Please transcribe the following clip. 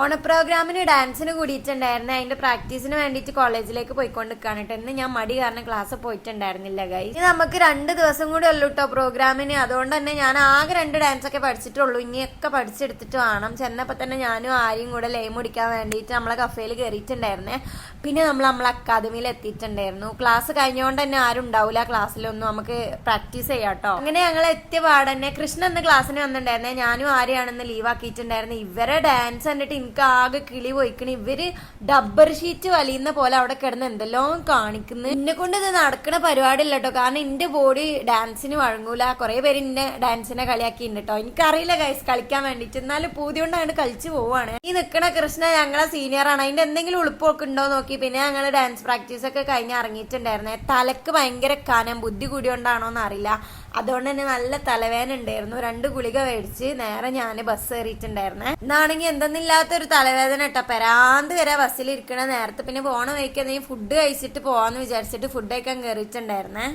ഓണ പ്രോഗ്രാമിന് ഡാൻസിന് കൂടിയിട്ടുണ്ടായിരുന്നു. അതിന്റെ പ്രാക്ടീസിന് വേണ്ടിയിട്ട് കോളേജിലേക്ക് പോയിക്കൊണ്ടിരിക്കുകയാണ് കേട്ടോ ഇന്ന് ഞാൻ മടി കാരണം ക്ലാസ് പോയിട്ടുണ്ടായിരുന്നില്ല ഗൈ ഇനി നമുക്ക് രണ്ട് ദിവസം കൂടി ഉള്ളൂ കേട്ടോ പ്രോഗ്രാമിന്. അതുകൊണ്ട് തന്നെ ഞാൻ ആകെ രണ്ട് ഡാൻസ് ഒക്കെ പഠിച്ചിട്ടുള്ളൂ. ഇനിയൊക്കെ പഠിച്ചെടുത്തിട്ട് വേണം. ചെന്നപ്പോൾ തന്നെ ഞാനും ആരെയും കൂടെ ലൈം മുടിക്കാൻ വേണ്ടിയിട്ട് നമ്മളെ കഫേയിൽ കയറിയിട്ടുണ്ടായിരുന്നേ പിന്നെ നമ്മൾ നമ്മളെ അക്കാദമിയിൽ എത്തിയിട്ടുണ്ടായിരുന്നു. ക്ലാസ് കഴിഞ്ഞുകൊണ്ട് തന്നെ ആരും ഉണ്ടാവില്ല ക്ലാസ്സിലൊന്നും. നമുക്ക് പ്രാക്ടീസ് ചെയ്യാം കേട്ടോ അങ്ങനെ ഞങ്ങൾ എത്തിയ പാടന്നെ കൃഷ്ണൻ ക്ലാസ്സിന് വന്നിട്ടുണ്ടായിരുന്നേ. ഞാനും ആരെയാണെന്ന് ലീവ് ആക്കിയിട്ടുണ്ടായിരുന്നു. ഇവരെ ഡാൻസ് കണ്ടിട്ട് എനിക്ക് ആകെ കിളി പോയിക്കണ്. ഇവർ ഡബ്ബർ ഷീറ്റ് വലിയുന്ന പോലെ അവിടെ കിടന്ന് എന്തെല്ലോ കാണിക്കുന്നു. എന്നെ കൊണ്ട് ഇത് നടക്കണ പരിപാടി ഇല്ല കേട്ടോ കാരണം എന്റെ ബോഡി ഡാൻസിന് വഴങ്ങൂല. കുറെ പേര് എന്നെ ഡാൻസിനെ കളിയാക്കിയിട്ടുണ്ട് കേട്ടോ എനിക്കറിയില്ല ഗൈസ് കളിക്കാൻ വേണ്ടിട്ട്. എന്നാലും പൂതി കൊണ്ട് അങ്ങനെ കളിച്ചു പോവാണ്. ഈ നിക്കണ കൃഷ്ണ ഞങ്ങളെ സീനിയർ ആണ്. അതിന്റെ എന്തെങ്കിലും ഉളുപ്പൊക്കെ ഉണ്ടോ നോക്കി. പിന്നെ ഞങ്ങൾ ഡാൻസ് പ്രാക്ടീസ് ഒക്കെ കഴിഞ്ഞ് ഇറങ്ങിയിട്ടുണ്ടായിരുന്നേ. തലക്ക് ഭയങ്കര കാനം. ബുദ്ധി കൂടിയോണ്ടാണോന്ന് അറിയില്ല. അതുകൊണ്ട് തന്നെ നല്ല തലവേദന ഉണ്ടായിരുന്നു. രണ്ട് ഗുളിക മേടിച്ച് നേരെ ഞാൻ ബസ് കയറിയിട്ടുണ്ടായിരുന്നെ എന്നാണെങ്കിൽ എന്തെന്നില്ലാത്തൊരു തലവേദന കേട്ടോ. പെരാന്ത് വരെ ബസ്സിൽ ഇരിക്കണ നേരത്തെ പിന്നെ പോണ വഴിക്ക് എന്തെങ്കിലും ഫുഡ് കഴിച്ചിട്ട് പോവാന്ന് വിചാരിച്ചിട്ട് ഫുഡ് കഴിക്കാൻ കയറിയിട്ടുണ്ടായിരുന്നേ